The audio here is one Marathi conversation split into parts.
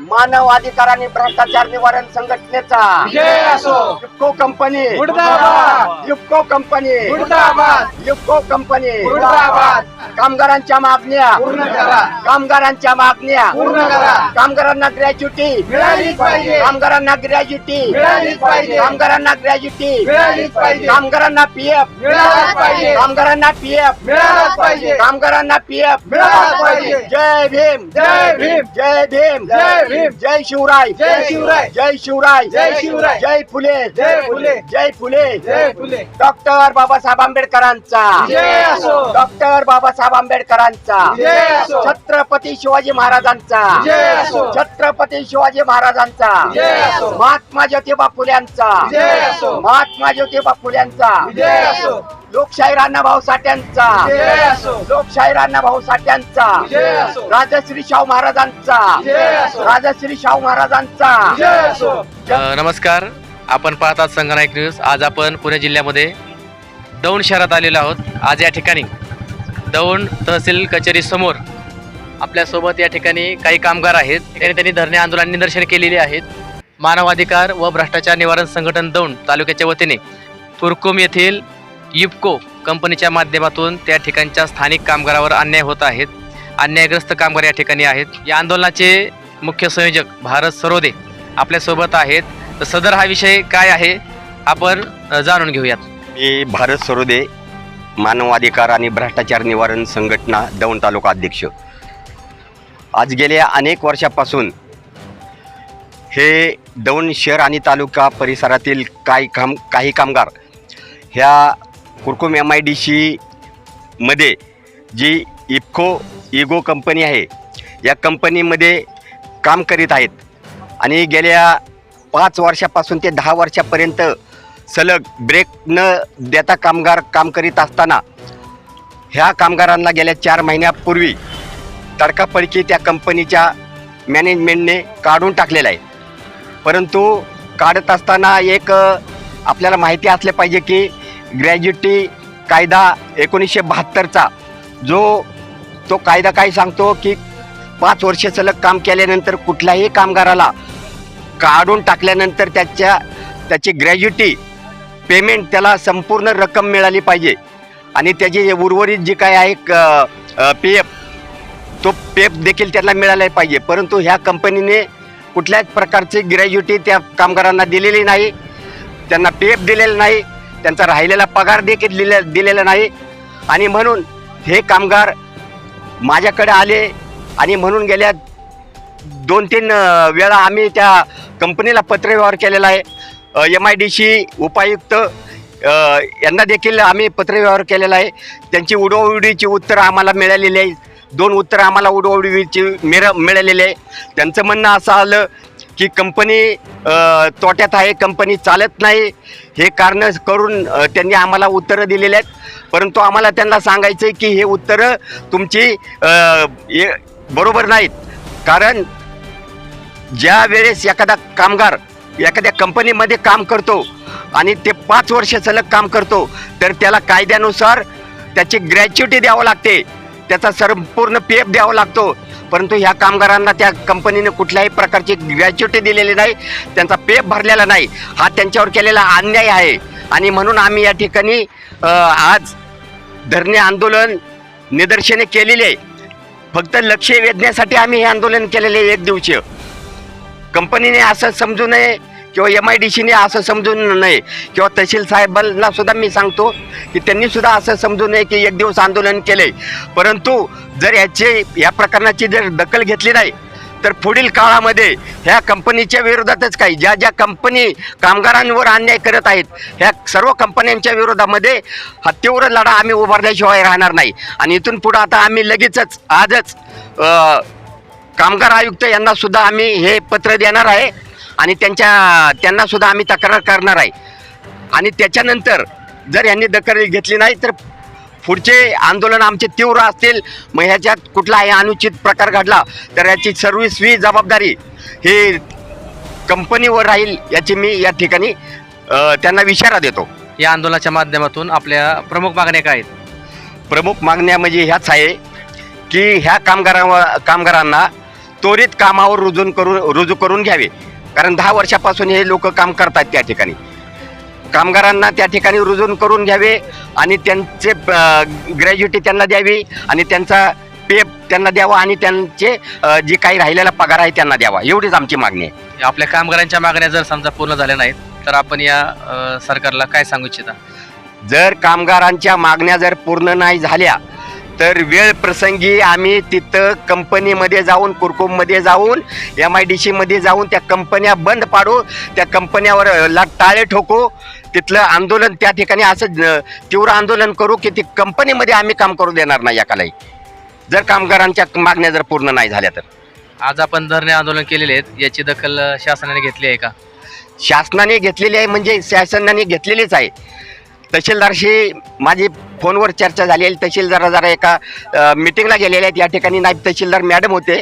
मानव अधिकार आणि भ्रष्टाचार निवारण संघटनेचा विजय असो. युक्को कंपनी. मुर्दाबाद. युक्को कंपनी. मुर्दाबाद. युक्को कंपनी. मुर्दाबाद. कामगारांच्या मागण्या. पूर्ण करा. कामगारांच्या मागण्या. पूर्ण करा. कामगारांना ग्रॅज्युटी. मिळालीच पाहिजे. कामगारांना ग्रॅज्युटी. मिळालीच पाहिजे. कामगारांना ग्रॅज्युटी. मिळालीच पाहिजे. कामगारांना पीएफ. मिळालाच पाहिजे. कामगारांना पीएफ. मिळालाच पाहिजे. कामगारांना पीएफ. मिळालाच पाहिजे. जय भीम. जय भीम. जय भीम. जय भीम जय शिवराय. जय शिवराय. जय शिवराय. जय शिवराय. जय फुले. जय फुले. जय फुले. जय फुले. डॉक्टर बाबासाहेब आंबेडकरांचा. डॉक्टर बाबासाहेब आंबेडकरांचा. छत्रपती शिवाजी महाराजांचा. छत्रपती शिवाजी महाराजांचा. महात्मा ज्योतिबा फुल्यांचा. महात्मा ज्योतिबा फुल्यांचा. लोकशाही भाऊ साठ्यांचा. लोकशाही भाऊ साठ्यांचा. राजश्री शाहू महाराजांचा. असो राजश्री शाहू महाराजांचा. अ, नमस्कार. आपण पाहतात संगनायक न्यूज. आज आपण पुणे जिल्ह्यामध्ये दौंड शहरात आलेलो आहोत. आज या ठिकाणी दौंड तहसील कचेरी समोर आपल्यासोबत या ठिकाणी काही कामगार आहेत. त्यांनी त्यांनी धरणे आंदोलन निदर्शन केलेली आहेत. मानवाधिकार व भ्रष्टाचार निवारण संघटन दौंड तालुक्याच्या वतीने तुर्कुम येथील युपको कंपनीच्या माध्यमातून त्या ठिकाणच्या स्थानिक कामगारावर अन्याय होत आहेत. अन्यायग्रस्त कामगार या ठिकाणी आहेत. या आंदोलनाचे मुख्य संयोजक भारत सरोदे आपल्यासोबत आहेत. तर सदर हा विषय काय आहे? आपण जाणून घेऊयात. मी भारत सरोदे मानवाधिकार आणि भ्रष्टाचार निवारण संघटना दौंड तालुका अध्यक्ष. आज गेल्या अनेक वर्षापासून हे दौंड शहर आणि तालुका परिसरातील काही काम काही कामगार ह्या Kurkumbh M I D C मध्ये जी इफको इगो कंपनी आहे या कंपनीमध्ये काम करीत आहेत. आणि गेल्या पाच वर्षापासून ते दहा वर्षापर्यंत सलग ब्रेक न देता कामगार काम करीत असताना ह्या कामगारांना गेल्या चार महिन्यापूर्वी तडकापडकी त्या कंपनीच्या मॅनेजमेंटने काढून टाकलेला आहे. परंतु काढत असताना एक आपल्याला माहिती असले पाहिजे की ग्रॅज्युटी कायदा एकोणीसशे बहात्तरचा जो तो कायदा काय सांगतो की पाच वर्ष सलग काम केल्यानंतर कुठल्याही कामगाराला काढून टाकल्यानंतर त्याच्या त्याची ग्रॅज्युटी पेमेंट त्याला संपूर्ण रक्कम मिळाली पाहिजे. आणि त्याची उर्वरित जी काय आहे पी एफ तो पेप देखील त्याला मिळाला पाहिजे. परंतु ह्या कंपनीने कुठल्याच प्रकारची ग्रॅज्युटी त्या कामगारांना दिलेली नाही. त्यांना पी एफ दिलेलं नाही. त्यांचा राहिलेला पगार देखील दिले दिलेला नाही. आणि म्हणून हे कामगार माझ्याकडे आले. आणि म्हणून गेल्या दोन तीन वेळा आम्ही त्या कंपनीला पत्रव्यवहार केलेला आहे. एम आय डी सी उपायुक्त यांना देखील आम्ही पत्रव्यवहार केलेला आहे. त्यांची उडवडीची उत्तरं आम्हाला मिळालेली आहे दोन उत्तरं आम्हाला उडवडीची मिळ मिळालेली आहे त्यांचं म्हणणं असं आलं की कंपनी तोट्यात आहे कंपनी चालत नाही. हे कारणं करून त्यांनी आम्हाला उत्तरं दिलेली आहेत. परंतु आम्हाला त्यांना सांगायचं आहे की हे उत्तरं तुमची बरोबर नाहीत. कारण ज्या वेळेस एखादा कामगार एखाद्या कंपनीमध्ये काम करतो आणि ते पाच वर्ष सलग काम करतो तर त्याला कायद्यानुसार त्याची ग्रॅच्युटी द्यावं लागते. त्याचा संपूर्ण पी एफ द्यावा लागतो. परंतु ह्या कामगारांना त्या कंपनीने कुठल्याही प्रकारची ग्रॅच्युटी दिलेली नाही त्यांचा पी एफ भरलेला नाही. हा त्यांच्यावर केलेला अन्याय आहे. आणि म्हणून आम्ही या ठिकाणी आज धरणे आंदोलन निदर्शने केलेली आहे. फक्त लक्ष वेधण्यासाठी आम्ही हे आंदोलन केलेले आहे एक दिवसीय कंपनीने असं समजू नये किंवा एम आय डी सीने असं समजू नये किंवा तहसील साहेबांना सुद्धा मी सांगतो की त्यांनी सुद्धा असं समजू नये की एक दिवस आंदोलन केले. परंतु जर याचे या प्रकरणाची जर दखल घेतली नाही तर पुढील काळामध्ये ह्या कंपनीच्या विरोधातच काही ज्या ज्या कंपनी कामगारांवर अन्याय करत आहेत ह्या सर्व कंपन्यांच्या विरोधामध्ये हा तीव्र लढा आम्ही उभारल्याशिवाय राहणार नाही. आणि इथून पुढं आता आम्ही लगेचच आजच कामगार आयुक्त यांना सुद्धा आम्ही हे पत्र देणार आहे आणि त्यांच्या त्यांना सुद्धा आम्ही तक्रार करणार आहे. आणि त्याच्यानंतर जर यांनी दखल घेतली नाही तर पुढचे आंदोलन आमचे तीव्र असतील मग ह्याच्यात कुठलाही अनुचित प्रकार घडला तर याची सर्व्हिस फी जबाबदारी ही कंपनीवर राहील याची मी या ठिकाणी त्यांना इशारा देतो. या आंदोलनाच्या माध्यमातून आपल्या प्रमुख मागण्या काय आहेत? प्रमुख मागण्या म्हणजे ह्याच आहे की ह्या कामगारांवर कामगारांना त्वरित कामावर रुजून करून रुजू करून घ्यावे. कारण दहा वर्षापासून हे लोक काम करतात त्या ठिकाणी. कामगारांना त्या ठिकाणी रुजून करून घ्यावे आणि त्यांचे ग्रॅज्युटी त्यांना द्यावी आणि त्यांचा पे त्यांना द्यावा आणि त्यांचे जे काही राहिलेला पगार आहे त्यांना द्यावा. एवढीच आमची मागणी आहे. आपल्या कामगारांच्या मागण्या जर समजा पूर्ण झाल्या नाहीत तर आपण या सरकारला काय सांगू इच्छिता? जर कामगारांच्या मागण्या जर पूर्ण नाही झाल्या तर वेळ प्रसंगी आम्ही तिथं कंपनीमध्ये जाऊन कुरकुममध्ये जाऊन एम आय डी सीमध्ये जाऊन त्या कंपन्या बंद पाडू त्या कंपन्यावर ला टाळे ठोकू. तिथलं आंदोलन त्या ठिकाणी असं तीव्र आंदोलन करू की ती कंपनीमध्ये आम्ही काम करू देणार नाही एकालाही. जर कामगारांच्या मागण्या जर पूर्ण नाही झाल्या तर. आज आपण धरणे आंदोलन केलेले आहेत. याची दखल शासनाने घेतली आहे का? शासनाने घेतलेली आहे म्हणजे शासनाने घेतलेलीच आहे. तहसीलदारशी माझी फोनवर चर्चा झाली आहे. तहसीलदार जरा एका मिटिंगला गेलेले आहेत. या ठिकाणी नायब तहसीलदार मॅडम होते.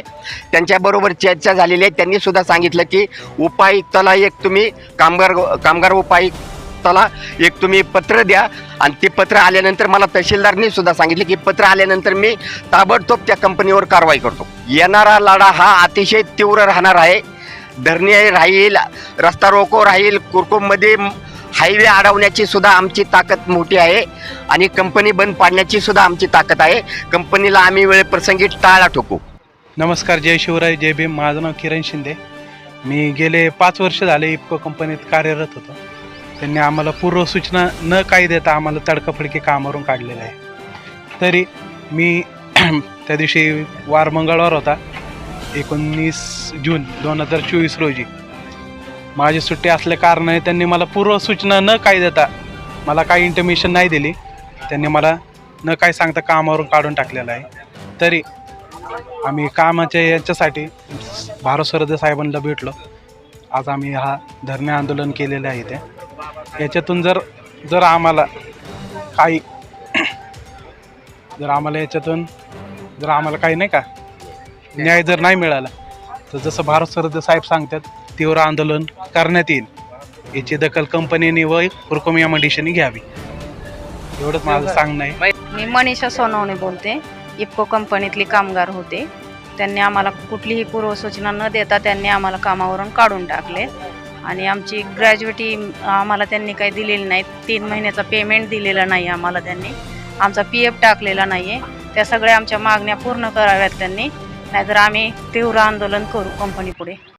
त्यांच्याबरोबर चर्चा झालेली आहे. त्यांनी सुद्धा सांगितलं की उपायुक्ताला एक तुम्ही कामगार कामगार उपायुक्ताला एक तुम्ही पत्र द्या. आणि ते पत्र आल्यानंतर मला तहसीलदारनी सुद्धा सांगितले की पत्र आल्यानंतर मी ताबडतोब त्या कंपनीवर कारवाई करतो. येणारा लढा हा अतिशय तीव्र राहणार आहे. धरणे राहील रस्ता रोको राहील कुरकुममध्ये हायवे अडवण्याची सुद्धा आमची ताकद मोठी आहे आणि कंपनी बंद पाडण्याची सुद्धा आमची ताकद आहे. कंपनीला आम्ही वेळेप्रसंगी टाळा ठोकू. नमस्कार जय शिवराय जय भीम. माझं नाव किरण शिंदे. मी गेले पाच वर्ष झाले इफको कंपनीत कार्यरत होतो. त्यांनी आम्हाला पूर्वसूचना न काही देता आम्हाला तडकाफडकी कामावरून काढलेलं आहे. तरी मी त्या दिवशी वार मंगळवार होता एकोणीस जून दोन हजार चोवीस रोजी. माझी सुट्टी असल्या कारणाने त्यांनी मला पूर्वसूचना न काही देता मला काही इंटरमिशन नाही दिली. त्यांनी मला न काय सांगता कामावरून काढून टाकलेलं आहे. तरी आम्ही कामाच्या याच्यासाठी भारत सरदे साहेबांना भेटलो. आज आम्ही हा धरणे आंदोलन केलेलं आहे ते याच्यातून जर जर आम्हाला काही जर आम्हाला याच्यातून जर आम्हाला काही नाही का न्याय जर नाही मिळाला तर जसं भारत सरदे साहेब सांगतात तीव्र आंदोलन करण्यात येईल. याची दखल कंपनीने व हुरकुम या मंडिशनी घ्यावी. एवढंच माझं सांगणं आहे. मी मनीषा सोनवणे बोलते. इफको कंपनीतली कामगार होते. त्यांनी आम्हाला कुठलीही पूर्वसूचना न देता त्यांनी आम्हाला कामावरून काढून टाकले. आणि आमची ग्रॅज्युएटी आम्हाला त्यांनी काही दिलेली नाही. तीन महिन्याचा पेमेंट दिलेला नाही आम्हाला त्यांनी. आमचा पी एफ टाकलेला नाही आहे त्या सगळ्या आमच्या मागण्या पूर्ण कराव्यात त्यांनी. नाहीतर आम्ही तीव्र आंदोलन करू कंपनीपुढे.